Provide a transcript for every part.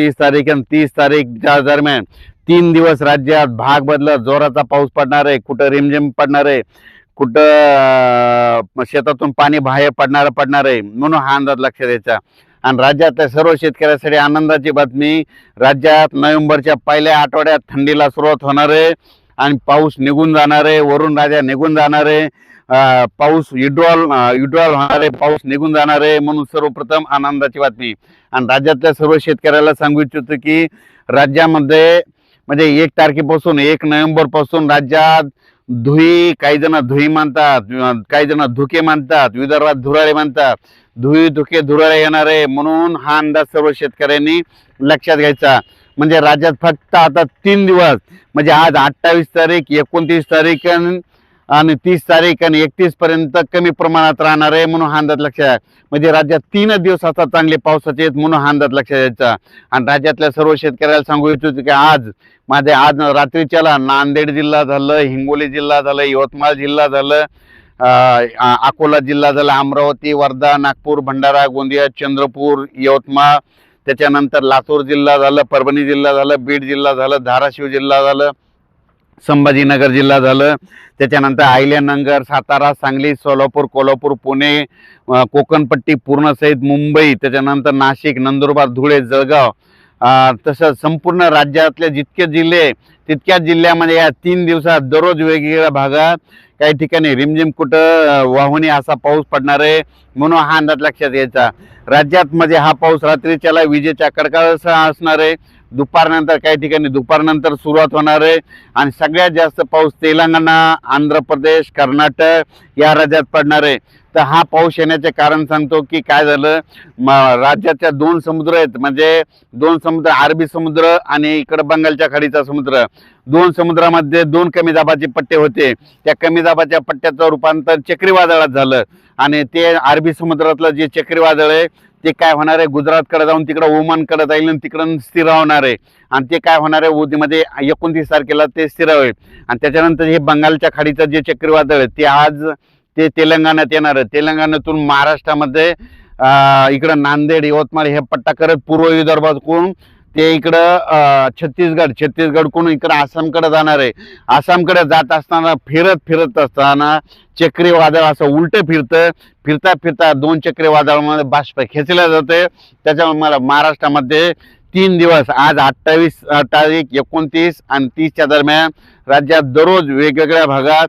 एकोणतीस तारीख आणि तीस तारीखच्या दरम्यान तीन दिवस राज्यात भाग बदलत जोराचा पाऊस पडणार आहे कुठं रिमझिम पडणार आहे कुठं शेतातून पाणी बाहेर पडणार पडणार आहे म्हणून हा अंदाज लक्षात द्यायचा. आणि राज्यातल्या सर्व शेतकऱ्यासाठी आनंदाची बातमी राज्यात नोव्हेंबरच्या पहिल्या आठवड्यात थंडीला सुरुवात होणार आहे आणि पाऊस निघून जाणार आहे वरून राजा निघून जाणार आहे. पाऊस विड्रॉल विड्रॉल होणार आहे पाऊस निघून जाणार आहे म्हणून सर्वप्रथम आनंदाची बातमी. आणि राज्यातल्या सर्व शेतकऱ्याला सांगू इच्छितो की राज्यामध्ये म्हणजे एक तारखेपासून एक नोव्हेंबरपासून राज्यात धुई काही जण धुई मानतात काही जण धुके मानतात विदर्भात धुराळे मानतात. धुई धुके धुराळे येणार आहे म्हणून हा अंदाज सर्व शेतकऱ्यांनी लक्षात घ्यायचा. म्हणजे राज्यात फक्त आता तीन दिवस म्हणजे आज अठ्ठावीस तारीख एकोणतीस तारीख अन- आणि तीस तारीख आणि एकतीस पर्यंत कमी प्रमाणात राहणार आहे म्हणून हा अंदाज लक्षात आहे. म्हणजे राज्यात तीन दिवस आता चांगले पावसाचे आहेत म्हणून हा अंदाज लक्षात द्यायचा आणि राज्यातल्या सर्व शेतकऱ्याला सांगू इच्छितो की आज माझे आज रात्रीच्याला नांदेड जिल्हा झालं हिंगोली जिल्हा झालं यवतमाळ जिल्हा झालं अकोला जिल्हा झाला अमरावती वर्धा नागपूर भंडारा गोंदिया चंद्रपूर यवतमाळ त्याच्यानंतर लातूर जिल्हा झालं परभणी जिल्हा झालं बीड जिल्हा झालं धाराशिव जिल्हा झालं संभाजीनगर जिल्हा झालं. त्याच्यानंतर आहिल्यानगर सातारा सांगली सोलापूर कोल्हापूर पुणे कोकणपट्टी कोकणपट्टी पूर्णसहित मुंबई त्याच्यानंतर नाशिक नंदुरबार धुळे जळगाव तसं तसंच संपूर्ण राज्यातले जितके जिल्हे तितक्याच जिल्ह्यामध्ये म्हणजे या तीन दिवसात दररोज वेगवेगळ्या भागात काही ठिकाणी रिमझिम कुठं वाहुनी असा पाऊस पडणार आहे म्हणून हा अंदाज लक्षात यायचा राज्यात म्हणजे हा पाऊस रात्रीच्याला विजेच्या कडकडासह असणार आहे. दुपारनंतर काही ठिकाणी दुपारनंतर सुरुवात होणार आहे. आणि सगळ्यात जास्त पाऊस तेलंगणा आंध्र प्रदेश कर्नाटक या राज्यात पडणार आहे. तर हा पाऊस येण्याचे कारण सांगतो की काय झालं? म राज्याच्या दोन समुद्र आहेत. म्हणजे दोन समुद्र अरबी समुद्र आणि इकडं बंगालच्या खाडीचा समुद्र. दोन समुद्रामध्ये दोन कमी दाबाचे पट्टे होते. त्या कमी दाबाच्या पट्ट्याचं रूपांतर चक्रीवादळात झालं. आणि ते अरबी समुद्रातलं जे चक्रीवादळ आहे ते काय होणार आहे? गुजरातकडे जाऊन तिकडं ओमानकडे जाईल आणि तिकडं स्थिर होणार आहे. आणि ते काय होणार आहे? उदीमध्ये एकोणतीस तारखेला ते स्थिर होईल. आणि त्याच्यानंतर हे बंगालच्या खाडीचं जे चक्रीवादळ आहे ते आज ते तेलंगणात येणार आहे. तेलंगणातून महाराष्ट्रामध्ये इकडं नांदेड यवतमाळ हे पट्टा करत पूर्व विदर्भातून ते इकडं छत्तीसगड छत्तीसगडकडून इकडं आसामकडे जाणार आहे. आसामकडे जात असताना फिरत फिरत असताना चक्रीवादळ असं उलटं फिरतं. फिरता फिरता दोन चक्रीवादळामध्ये बाष्प खेचलं जाते त्याच्यामुळे मला महाराष्ट्रामध्ये तीन दिवस आज अठ्ठावीस तारीख एकोणतीस आणि तीसच्या दरम्यान राज्यात दररोज वेगवेगळ्या भागात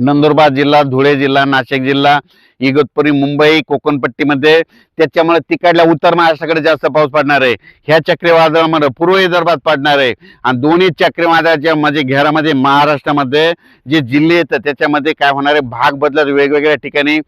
नंदुरबार जिल्हा धुळे जिल्हा नाशिक जिल्हा इगतपुरी मुंबई कोकणपट्टीमध्ये. त्याच्यामुळे तिकडल्या उत्तर महाराष्ट्राकडे जास्त पाऊस पडणार आहे. ह्या चक्रीवादळामध्ये पूर्व विदर्भात पडणार आहे. आणि दोन्ही चक्रीवादळाच्या म्हणजे घेरामध्ये महाराष्ट्रामध्ये जे जिल्हे येतात त्याच्यामध्ये काय होणार आहे? भाग बदलत वेगवेगळ्या ठिकाणी.